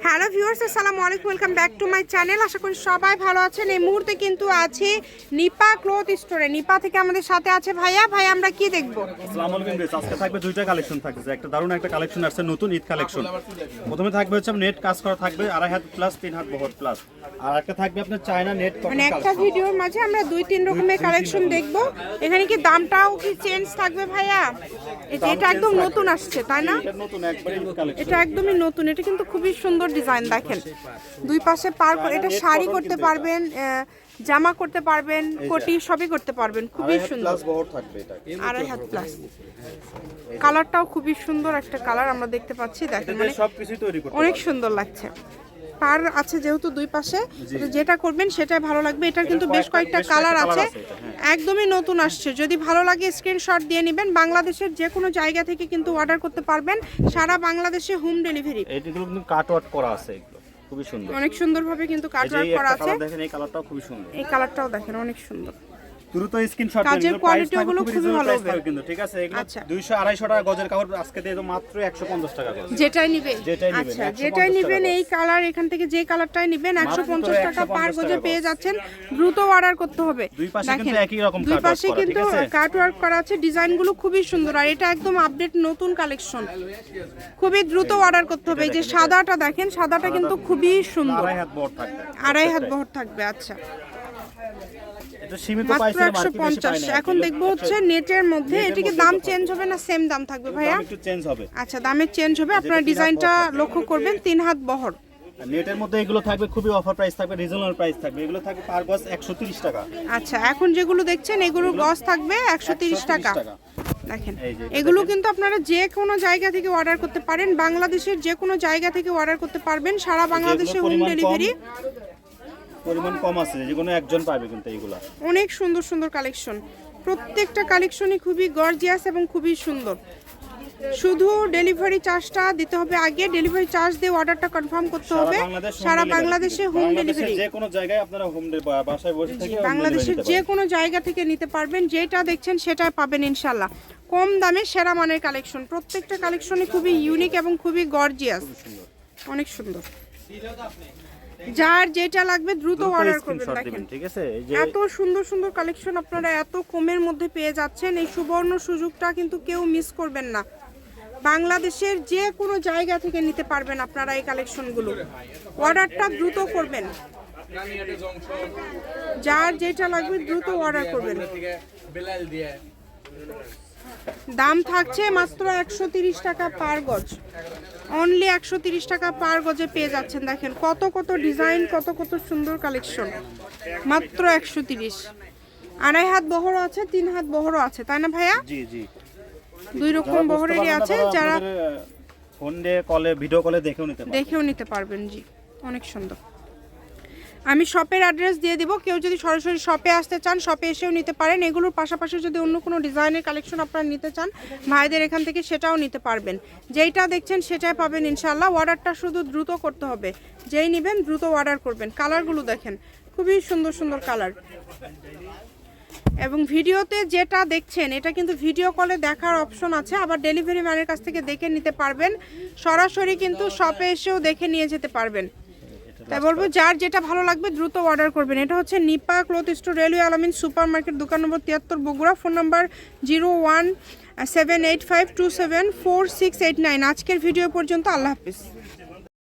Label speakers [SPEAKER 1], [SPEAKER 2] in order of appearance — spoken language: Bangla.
[SPEAKER 1] হ্যালো ভিউয়ার্স আসসালামু আলাইকুম welcome back to my channel. আশা করি সবাই ভালো আছেন। এই মুহূর্তে কিন্তু আছি নিপা ক্লথ স্টোরে। নিপা থেকে আমাদের সাথে আছে ভাইয়া। ভাই আমরা কি দেখব?
[SPEAKER 2] আসসালামু আলাইকুম বেশ আজকে থাকবে দুইটা কালেকশন থাকছে। একটা দারুণ একটা কালেকশন আসছে নতুন ঈদ কালেকশন প্রথমে থাকবে হচ্ছে নেট কাজ করা থাকবে আড়াই হাত প্লাস তিন হাত বহর প্লাস আর একটা থাকবে আপনার চায়না নেট
[SPEAKER 1] মানে একটা ভিডিওর মাঝে আমরা দুই তিন রকমের কালেকশন দেখব। এখানে কি দামটাও কি চেঞ্জ থাকবে ভাইয়া? এটা একদম নতুন আসছে তাই না?
[SPEAKER 2] এটা
[SPEAKER 1] একদমই নতুন এটা কিন্তু খুবই সুন্দর ডিজাইন দেখেন। দুই পাশে পার করে এটা শাড়ি করতে পারবেন আহ, জামা করতে পারবেন কোটি সবই করতে পারবেন খুবই সুন্দর। আড়াই হাত প্লাস কালারটাও খুবই সুন্দর একটা কালার আমরা দেখতে পাচ্ছি দেখেন মানে অনেক সুন্দর লাগছে। পার আছে যেহেতু দুই পাশে যেটা করবেন সেটাই ভালো লাগবে। এটার কিন্তু বেশ কয়েকটা কালার আছে।
[SPEAKER 2] হ্যাঁ।
[SPEAKER 1] একদমই নতুন আসছে। যদি ভালো লাগে স্ক্রিনশট দিয়ে নেবেন। বাংলাদেশের যে কোনো জায়গা থেকে কিন্তু অর্ডার করতে পারবেন। সারা বাংলাদেশে হোম ডেলিভারি
[SPEAKER 2] কিন্তু কাটওয়ার্ক করা আছে এগুলো। খুবই সুন্দর।
[SPEAKER 1] অনেক সুন্দরভাবে কিন্তু কাটওয়ার্ক করা আছে।
[SPEAKER 2] দেখেন এই কালারটাও খুবই সুন্দর।
[SPEAKER 1] এই কালারটাও দেখেন অনেক সুন্দর।
[SPEAKER 2] দ্রুত স্ক্রিনশট
[SPEAKER 1] কাজেরগুলো খুবই ভালো হবে।
[SPEAKER 2] কিন্তু ঠিক আছে? এগুলো
[SPEAKER 1] আচ্ছা।
[SPEAKER 2] 200 250 টাকা গজের কাপড় আজকে দিয়ে তো মাত্র 150 টাকা গজ।
[SPEAKER 1] যেটাই
[SPEAKER 2] যেটাই নিবেন,
[SPEAKER 1] আচ্ছা যেটাই নিবেন। এই কালার এখান থেকে যে কালারটাই নিবেন একশো পঞ্চাশ টাকা পার গজে পেয়ে যাচ্ছেন দ্রুত অর্ডার করতে হবে।
[SPEAKER 2] দুই পাশে কিন্তু একই রকম
[SPEAKER 1] দুই পাশে কিন্তু কাট ওয়ার্ক করা আছে ডিজাইনগুলো খুবই সুন্দর আর এটা একদম আপডেট নতুন কালেকশন খুবই দ্রুত অর্ডার করতে হবে। এই যে সাদাটা দেখেন সাদাটা কিন্তু খুবই সুন্দর।
[SPEAKER 2] আড়াই হাত বহর থাকবে।
[SPEAKER 1] আড়াই হাত বহর থাকবে আচ্ছা।
[SPEAKER 2] সীমিত
[SPEAKER 1] মাত্র
[SPEAKER 2] প্রাইসের
[SPEAKER 1] একশো পঞ্চাশ। এখন দেখব হচ্ছে নেটের মধ্যে এটিকে দাম চেঞ্জ হবে না সেম দাম থাকবে ভাইয়া?
[SPEAKER 2] একটু চেঞ্জ হবে।
[SPEAKER 1] আচ্ছা দামের চেঞ্জ হবে। আপনার ডিজাইনটা লক্ষ্য করবেন তিন হাত বহর।
[SPEAKER 2] নেটের মধ্যে এগুলো থাকবে খুবই অফার প্রাইস থাকবে রিজনেবল প্রাইস থাকবে। এগুলো থাকবে পার গজ 130 টাকা।
[SPEAKER 1] আচ্ছা এখন যেগুলো দেখছেন এগুলোর গজ থাকবে একশো তিরিশ
[SPEAKER 2] 130
[SPEAKER 1] টাকা। দেখেন
[SPEAKER 2] এটা
[SPEAKER 1] এগুলো কিন্তু আপনারা যে কোনো জায়গা থেকে অর্ডার করতে পারেন। বাংলাদেশের যে কোনো জায়গা থেকে অর্ডার করতে পারবেন। সারা বাংলাদেশে হোম ডেলিভারি
[SPEAKER 2] পরিমাণ কম আছে যে কোনো একজন পাবে কিন্তু এইগুলা।
[SPEAKER 1] অনেক সুন্দর সুন্দর কালেকশন। প্রত্যেকটা কালেকশনই খুবই গর্জিয়াস এবং খুবই সুন্দর। শুধু ডেলিভারি চার্জটা দিতে হবে আগে ডেলিভারি চার্জ দিয়ে অর্ডারটা কনফার্ম করতে হবে। সারা বাংলাদেশে হোম ডেলিভারি
[SPEAKER 2] যে কোনো জায়গায় আপনারা হোম বাসায় বসে থেকে
[SPEAKER 1] বাংলাদেশের যে কোনো জায়গা থেকে নিতে পারবেন যেটা দেখছেন সেটাই পাবেন ইনশাল্লাহ কম দামে সেরা মানের কালেকশন। প্রত্যেকটা কালেকশনই খুবই ইউনিক এবং খুবই গর্জিয়াস অনেক সুন্দর। যার যেটা লাগবে দ্রুত অর্ডার করবেন দেখেন।
[SPEAKER 2] ঠিক আছে? যে
[SPEAKER 1] এত সুন্দর সুন্দর কালেকশন আপনারা এত কমের মধ্যে পেয়ে যাচ্ছেন এই সুবর্ণ সুযোগটা কিন্তু কেউ মিস করবেন না। বাংলাদেশের যে কোনো জায়গা থেকে নিতে পারবেন আপনারা এই কালেকশনগুলো অর্ডারটা দ্রুত করবেন। যার যেটা লাগবে দ্রুত অর্ডার করবেন।
[SPEAKER 3] বেলাল দিয়ে।
[SPEAKER 1] দাম থাকছে মাত্র একশো তিরিশ টাকা পার গজ। অনলি একশো তিরিশ টাকা পার গজে পেয়ে যাচ্ছেন দেখেন। কত কত ডিজাইন কত কত সুন্দর কালেকশন। মাত্র একশো তিরিশ। আড়াই হাত বহরও আছে তিন হাত বহরও আছে তাই না ভাইয়া? দুই রকম বহরেরই আছে যারা
[SPEAKER 2] ফোন দিয়ে কলে ভিডিও কলে দেখেও নিতে
[SPEAKER 1] দেখেও নিতে পারবেন জি। অনেক সুন্দর। আমি শপের অ্যাড্রেস দিয়ে দিব। কেউ যদি সরাসরি শপে আসতে চান শপে এসেও নিতে পারেন। এগুলোর পাশাপাশি যদি অন্য কোনো ডিজাইনের কালেকশন আপনারা নিতে চান, ভাইদের এখান থেকে সেটাও নিতে পারবেন। যেইটা দেখছেন সেটাই পাবেন ইনশাল্লাহ অর্ডারটা শুধু দ্রুত করতে হবে। যেই নেবেন দ্রুত অর্ডার করবেন। কালারগুলো দেখেন। খুবই সুন্দর সুন্দর কালার এবং ভিডিওতে যেটা দেখছেন, এটা কিন্তু ভিডিও কলে দেখার অপশন আছে। আবার ডেলিভারি ম্যানের কাছ থেকে দেখে নিতে পারবেন। সরাসরি কিন্তু শপে এসেও দেখে নিয়ে যেতে পারবেন। তাই বলব যার যেটা ভালো লাগবে দ্রুত অর্ডার করবেন। এটা হচ্ছে Nipa cloth store railway Alamin super market দোকান নম্বর তিয়াত্তর Bogura phone number zero one seven eight five two seven four six eight nine. আজকের ভিডিও পর্যন্ত আল্লাহ হাফিজ।